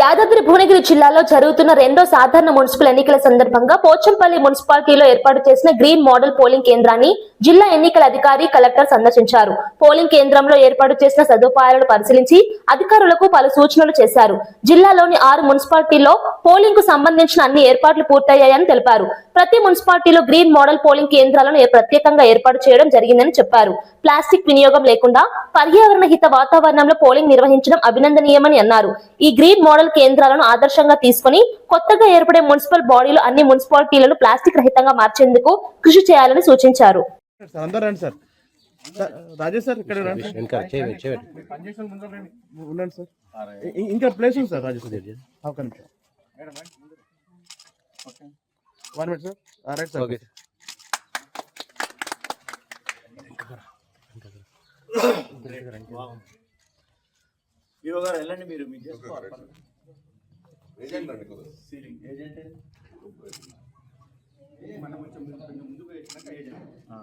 యాదాద్రి భువనగిరి జిల్లాలో జరుగుతున్న రెండో సాధారణ మున్సిపల్ ఎన్నికల సందర్భంగా పోచంపల్లి మున్సిపాలిటీలో ఏర్పాటు చేసిన గ్రీన్ మోడల్ పోలింగ్ కేంద్రాన్ని జిల్లా ఎన్నికల అధికారి కలెక్టర్ సందర్శించారు. పోలింగ్ కేంద్రంలో ఏర్పాటు చేసిన సదుపాయాలను పరిశీలించి అధికారులకు పలు సూచనలు చేశారు. జిల్లాలోని ఆరు మున్సిపాలిటీల్లో పోలింగ్కు సంబంధించిన అన్ని ఏర్పాట్లు పూర్తయ్యాయని తెలిపారు. ప్రతి మున్సిపాలిటీలో గ్రీన్ మోడల్ పోలింగ్ కేంద్రాలను ప్రత్యేకంగా ఏర్పాటు చేయడం జరిగిందని చెప్పారు. ప్లాస్టిక్ వినియోగం లేకుండా పర్యావరణ హిత వాతావరణంలో పోలింగ్ నిర్వహించడం అభినందనీయమని అన్నారు. ఈ గ్రీన్ మోడల్ కేంద్రాలను ఆదర్శంగా తీసుకుని కొత్తగా ఏర్పడే మున్సిపల్ బాడీలు అన్ని మున్సిపాలిటీలను ప్లాస్టిక్ రహితంగా మార్చేందుకు కృషి చేయాలని సూచించారు. రాజేష్ సార్ ఇక్కడ రండి సార్. వెనకాల చేయి చేయి ఉండండి సార్. ఇ- ఇంకా ప్లేస్ ఉంది సార్ రాజేష్ సార్. ఒక్క నిమిషం. One minute sir. Right sir. Okay. Vivo గారు వెళ్ళండి మీరు మీకు చేసుకోవాలి. మనం కొంచెం కొంచెం ముందుకు వేసినాక ఏజెంట్. ఆ.